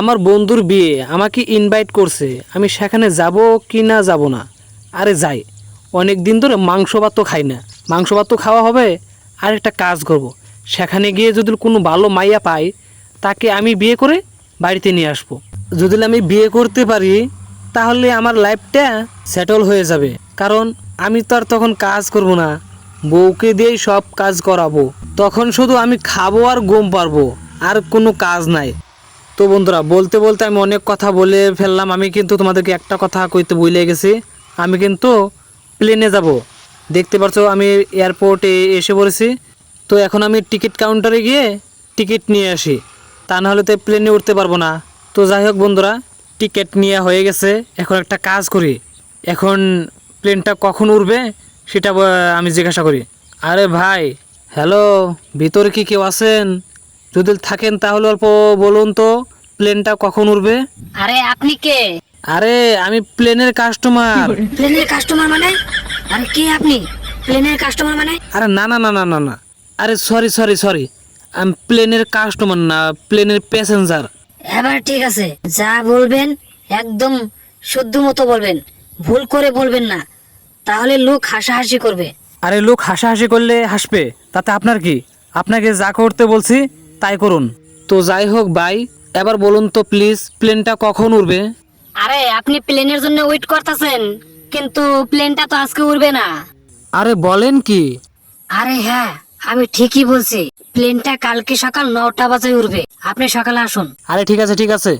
আমার বন্ধুর বিয়ে আমাকে ইনভাইট করছে, আমি সেখানে যাব কি না যাব না। আরে যাই অনেক দিন ধরে মাংস ভাত তো খাই না। মাংস ভাত তো খাওয়া হবে আর একটা কাজ করব। সেখানে গিয়ে যদি কোনো ভালো মাইয়া পাই, তাকে আমি বিয়ে করে বাড়িতে নিয়ে আসব। যদি আমি বিয়ে করতে পারি, তাহলে আমার লাইফটা সেটল হয়ে যাবে। কারণ আমি তো আর তখন কাজ করব না। বউকে দিয়েই সব কাজ করাবো। তখন শুধু আমি খাব আর গম পারব আর কোনো কাজ নাই। তো বন্ধুরা, বলতে বলতে আমি অনেক কথা বলে ফেললাম। আমি কিন্তু তোমাদেরকে একটা কথা কইতে ভুলে গেছি। আমি কিন্তু প্লেনে যাব। দেখতে পাচ্ছ আমি এয়ারপোর্টে এসে পড়েছি। তো এখন আমি টিকিট কাউন্টারে গিয়ে টিকিট নিয়ে আসি। তা নাহলে তো প্লেনে উঠতে পারব না। তো যাই হোক বন্ধুরা টিকিট নিয়ে হয়ে গেছে। এখন একটা কাজ করি। এখন প্লেনটা কখন উঠবে সেটা আমি জিজ্ঞাসা করি। আরে ভাই হ্যালো ভিতরে কি কেউ আছেন? যদি থাকেন তাহলে অল্প বলুন তো প্লেনটা কখন উঠবে আরে আপনি কে? আরে আমি প্লেনের কাস্টমার প্লেনের কাস্টমার মানে? আরে কে আপনি? প্লেনের কাস্টমার মানে? আরে না না না না না না। আরে সরি সরি সরি আমি প্লেনের কাস্টমার না প্লেনের প্যাসেঞ্জার এবার ঠিক আছে। যা বলবেন একদম শুদ্ধ মতো বলবেন। ভুল করে বলবেন না। তাহলে লোক হাসাহাসি করবে। আরে লোক হাসাহাসি করলে হাসবে। তাতে আপনার কি? আপনাকে যা করতে বলছি তাই করুন। তো যাই হোক ভাই এবার বলুন তো প্লিজ প্লেনটা কখন উঠবে আরে আপনি প্লেনের জন্য ওয়েট করতেছেন কিন্তু প্লেনটা তো আজকে উড়বে না। আরে বলেন কি? আরে হ্যাঁ আমি ঠিকই বলছি প্লেনটা কালকে সকাল নটা বাজে উঠবে আপনি সকালে আসুন। আরে ঠিক আছে ঠিক আছে।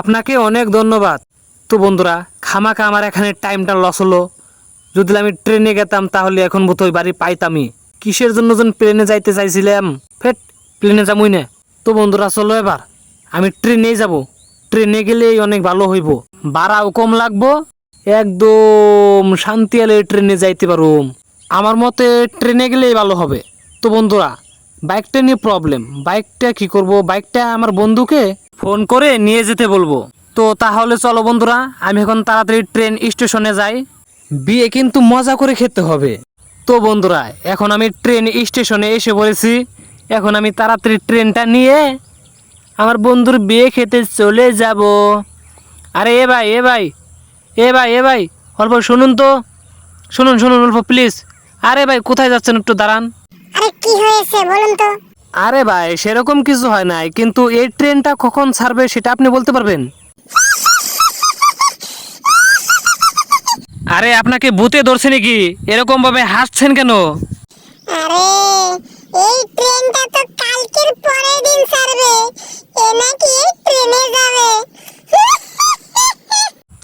আপনাকে অনেক ধন্যবাদ। তো বন্ধুরা খামাখা আমার এখানে টাইমটা লস হলো। যদি আমি ট্রেনে গেতাম তাহলে এখন বোধহয় বাড়ি পাইতামই। কিসের জন্য যেন প্লেনে যাইতে চাইছিলাম? ফেট। প্লেনে যাবই না তো বন্ধুরা, চলো এবার। আমি ট্রেনেই যাব। ট্রেনে গেলেই অনেক ভালো হইব। ভাড়াও কম লাগবো। একদম শান্তি আলে ট্রেনে যাইতে পারুম। আমার মতে ট্রেনে গেলেই ভালো হবে। তো বন্ধুরা, বাইকটা নিয়ে প্রবলেম বাইকটা কি করব? বাইকটা আমার বন্ধুকে ফোন করে নিয়ে যেতে বলব। তো তাহলে চলো বন্ধুরা, আমি এখন তাড়াতাড়ি ট্রেন স্টেশনে যাই। বিয়ে কিন্তু মজা করে খেতে হবে। তো বন্ধুরা, এখন আমি ট্রেন স্টেশনে এসে পড়েছি। এখন আমি তাড়াতাড়ি ট্রেনটা নিয়ে আমার বন্ধুর বিয়ে খেতে চলে যাব। আরে এ ভাই এ ভাই এ ভাই এ ভাই অল্প শুনুন তো। শুনুন শুনুন অল্প প্লিজ আরে ভাই কোথায় যাচ্ছেন একটু দাঁড়ান। আরে কি হয়েছে বলুন তো। আরে ভাই সেরকম কিছু হয় নাই কিন্তু এই ট্রেনটা কখন ছাড়বে সেটা আপনি বলতে পারবেন? আরে আপনাকে ভূতে ধরছে নাকি? এরকম ভাবে হাসছেন কেন? আরে এই ট্রেনটা তো কালকের পরের দিন ছাড়বে। এ নাকি ট্রেনে যাবে।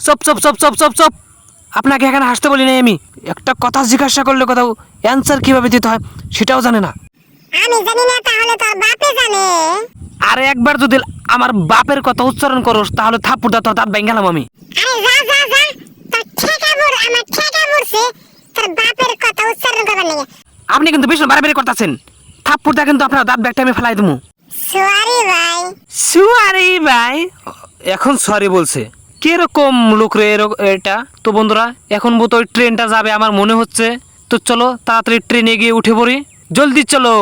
চপ চপ চপ চপ চপ চপ। আপনাকে এখানে হাসতে বলি নাই আমি। একটা কথা জিজ্ঞাসা করলে কোথাও অ্যান্সার কীভাবে দিতে হয় সেটাও জানে না। আমি জানি না তাহলে তোর বাপে জানে। আর একবার যদি আমার বাপের কথা উচ্চারণ করোস তাহলে থাপ্পুটা তোর দাঁত ভেঙে গেলাম আমি। আরে যা যা যা। তোর আমার তোর বাপের কথা উচ্চারণ করবার আপনি কিন্তু ভীষণ বাড়াবাড়ি করতেছেন। থাপ্পুরটা কিন্তু আপনার দাঁত ব্যাগটা আমি ফেলাই দেবো সরি ভাই। সরি ভাই? এখন সরি বলছে। কীরকম লোক রে এটা? তো বন্ধুরা এখন বোধ ট্রেনটা যাবে আমার মনে হচ্ছে। তো চলো তাড়াতাড়ি ট্রেনে গিয়ে উঠে পড়ি। জলদি চলো।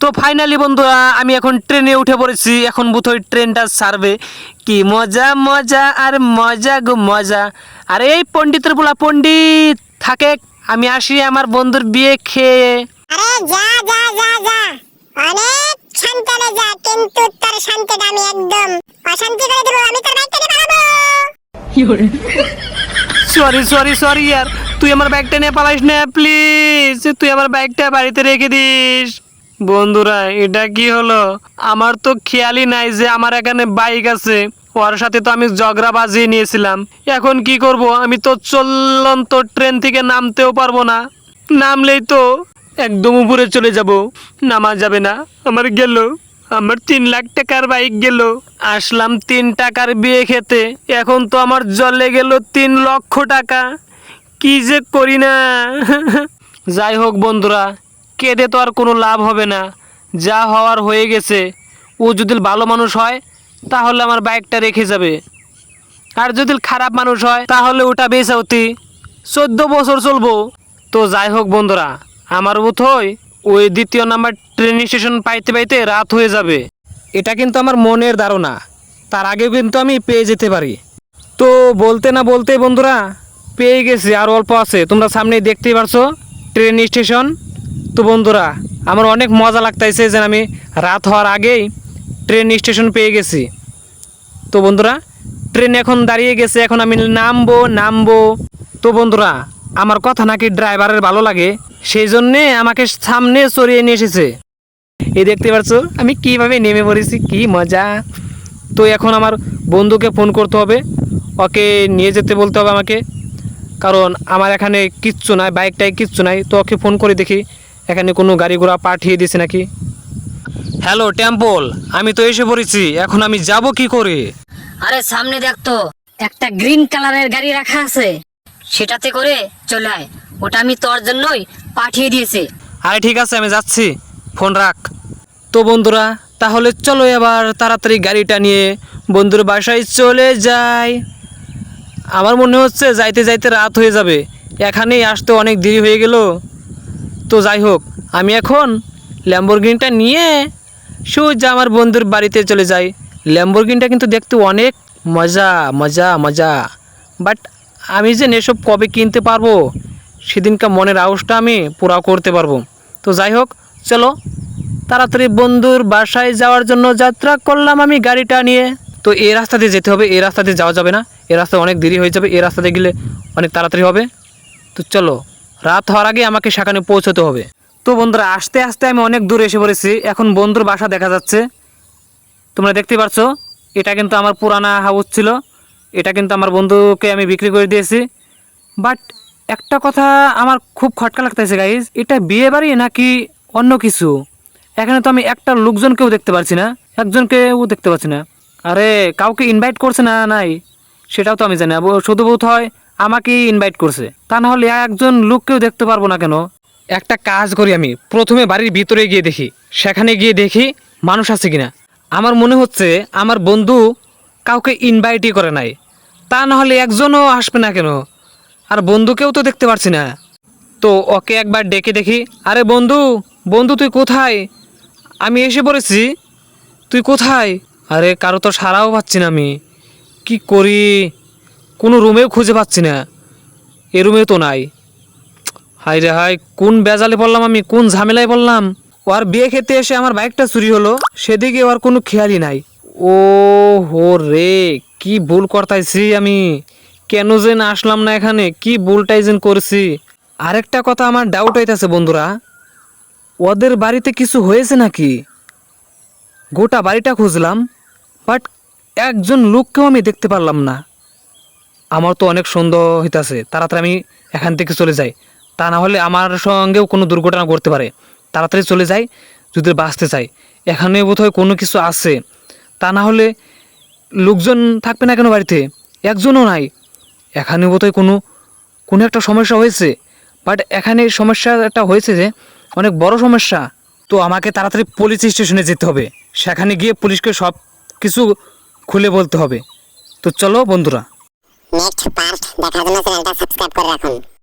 তো ফাইনালি বন্ধুরা আমি এখন ট্রেনে উঠে পড়েছি। এখন বোধহয় ট্রেনটা সারবে। কি মজা মজা আর মজা গো মজা। আর এই পণ্ডিতের বলা পণ্ডিত থাকে আমি আসি আমার বন্ধুর বিয়ে খেয়ে। আরে যা যা যা যা। অনেক শান্তিতে যা কিন্তু তোর শান্তিটা আমি একদম অশান্তি করে দেবো আমি তোর বাইকটা নিয়ে পালাবো। সরি সরি সরি ইয়ার। তুই আমার ব্যাগটা নিয়ে পালাইস না প্লিজ তুই আমার ব্যাগটা বাড়িতে রেখে দিস। বন্ধুরা এটা কি হলো? আমার তো খেয়ালই নাই যে আমার এখানে বাইক আছে। ওর সাথে তো আমি জগরা বাজিয়ে নিয়েছিলাম। এখন কি করব? আমি তো চলন্ত ট্রেন থেকে নামতেও পারব না। নামলেই তো একদম উপরে চলে যাব। নামা যাবে না। আমার গেল। আমার তিন লাখ টাকার বাইক গেল। আসলাম তিন টাকার বিয়ে খেতে। এখন তো আমার জলে গেল তিন লক্ষ টাকা। কি যে করি না। যাই হোক বন্ধুরা, কেঁদে তো আর কোনো লাভ হবে না। যা হওয়ার হয়ে গেছে। ও যদি ভালো মানুষ হয়, তাহলে আমার বাইকটা রেখে যাবে। আর যদি খারাপ মানুষ হয়, তাহলে ওটা বেচা অতি চোদ্দ বছর চলবো। তো যাই হোক বন্ধুরা আমার বোধ হয় ওই দ্বিতীয় নাম্বার ট্রেন স্টেশন পাইতে পাইতে রাত হয়ে যাবে। এটা কিন্তু আমার মনের ধারণা। তার আগেও কিন্তু আমি পেয়ে যেতে পারি। তো বলতে না বলতে বন্ধুরা, পেয়ে গেছি, আর অল্প আছে। তোমরা সামনে দেখতেই পারছ ট্রেন স্টেশন তো বন্ধুরা, আমার অনেক মজা লাগতেছে যে আমি রাত হওয়ার আগেই ট্রেন স্টেশন পেয়ে গেছি। তো বন্ধুরা ট্রেন এখন দাঁড়িয়ে গেছে, এখন আমি নামবো নামবো। তো বন্ধুরা আমার কথা নাকি ড্রাইভারের ভালো লাগে? সেই জন্যে আমাকে সামনে সরিয়ে নিয়ে এসেছে। এই দেখতে পাচ্ছ, আমি কীভাবে নেমে পড়েছি, কি মজা। তো এখন আমার বন্ধুকে ফোন করতে হবে। ওকে নিয়ে যেতে বলতে হবে আমাকে। কারণ আমার এখানে কিচ্ছু নাই বাইকটায় কিচ্ছু নাই। তো ওকে ফোন করে দেখি, এখানে কোনো গাড়ি ঘোড়া পাঠিয়ে দিয়েছে নাকি? হ্যালো, টেম্পল, আমি তো এসে পড়েছি। এখন আমি যাব কি করে? আরে সামনে দেখতো একটা গ্রিন কালারের গাড়ি রাখা আছে। সেটাতে করে চলে আয়। ওটা আমি তোর জন্যই পাঠিয়ে দিয়েছি। আরে ঠিক আছে, আমি যাচ্ছি। ফোন রাখ। তো বন্ধুরা, তাহলে চলো এবার তাড়াতাড়ি গাড়িটা নিয়ে বন্ধুর বাসায় চলে যাই। আমার মনে হচ্ছে যাইতে যাইতে রাত হয়ে যাবে। এখানেই আসতে অনেক দেরি হয়ে গেল। তো যাই হোক, আমি এখন ল্যাম্বরগিনটা নিয়ে সোজা আমার বন্ধুর বাড়িতে চলে যাই। ল্যাম্বরগিনটা কিন্তু দেখতে অনেক মজা মজা মজা। বাট আমি যে এসব কবে কিনতে পারব, সেদিনকার মনের আউসটা আমি পুরা করতে পারব। তো যাই হোক, চলো, তাড়াতাড়ি বন্ধুর বাসায় যাওয়ার জন্য যাত্রা করলাম আমি গাড়িটা নিয়ে। তো এই রাস্তা দিয়ে যেতে হবে, এই রাস্তা দিয়ে যাওয়া যাবে না। এই রাস্তা অনেক দেরি হয়ে যাবে, এই রাস্তা দিয়ে গেলে অনেক তাড়াতাড়ি হবে। তো চলো, রাত হওয়ার আগে আমাকে সেখানে পৌঁছতে হবে। তো বন্ধুরা, আস্তে আস্তে আমি অনেক দূরে এসে পড়েছি। এখন বন্ধুর বাসা দেখা যাচ্ছে। তোমরা দেখতে পাচ্ছ এটা কিন্তু আমার পুরানা হাউস ছিল। এটা কিন্তু আমার বন্ধুকে আমি বিক্রি করে দিয়েছি। বাট একটা কথা আমার খুব খটকা লাগতেছে গাইজ এটা বিয়ে বাড়ি নাকি অন্য কিছু? এখানে তো আমি একটা লোকজনকেও দেখতে পাচ্ছি না, একজনকেও দেখতে পাচ্ছি না। আরে, কাউকে ইনভাইট করছে না, নাই? সেটাও তো আমি জানি না। শুধু বোধ হয় আমাকেই ইনভাইট করছে। তা না হলে একজন লোককেও দেখতে পারব না কেন? একটা কাজ করি আমি। প্রথমে বাড়ির ভিতরে গিয়ে দেখি, সেখানে গিয়ে দেখি মানুষ আছে কিনা। আমার মনে হচ্ছে আমার বন্ধু কাউকে ইনভাইটই করে নাই। তা না হলে একজনও আসবে না কেন? আর বন্ধুকেও তো দেখতে পারছি না। তো ওকে একবার ডেকে দেখি। আরে বন্ধু বন্ধু তুই কোথায়? আমি এসে পড়েছি তুই কোথায়? আরে কারও তো সারাও পাচ্ছি না আমি। কি করি? কোনো রুমেও খুঁজে পাচ্ছি না। এ রুমেও তো নাই। হাই রে হাই কোন বেজালে পড়লাম আমি, কোন ঝামেলায় পড়লাম? ওর বিয়ে খেতে এসে আমার বাইকটা চুরি হলো, সেদিকে ওর কোনো খেয়ালই নাই। ও হো রে কি ভুল করতাইছি আমি? কেন যে না আসলাম না এখানে? কি ভুলটাই যেন করছি? আরেকটা কথা আমার ডাউট হইতাছে বন্ধুরা। ওদের বাড়িতে কিছু হয়েছে নাকি? গোটা বাড়িটা খুঁজলাম বাট একজন লোককেও আমি দেখতে পারলাম না। আমার তো অনেক সন্দেহ হইতাছে, তাড়াতাড়ি আমি এখান থেকে চলে যাই। তা না হলে আমার সঙ্গেও কোনো দুর্ঘটনা করতে পারে। তাড়াতাড়ি চলে যাই, যদি বাঁচতে চাই। এখানে বোধহয় কোনো কিছু আছে। তা না হলে লোকজন থাকবে না কেন বাড়িতে? একজনও নাই। এখানে বোধহয় কোনো কোনো একটা সমস্যা হয়েছে। বাট এখানে সমস্যাটা হয়েছে যে, অনেক বড় সমস্যা। তো আমাকে তাড়াতাড়ি পুলিশ স্টেশনে যেতে হবে। সেখানে গিয়ে পুলিশকে সব কিছু খুলে বলতে হবে। তো চলো বন্ধুরা। নেক্সট পার্ট দেখার জন্য চ্যানেলটা সাবস্ক্রাইব করে রাখুন।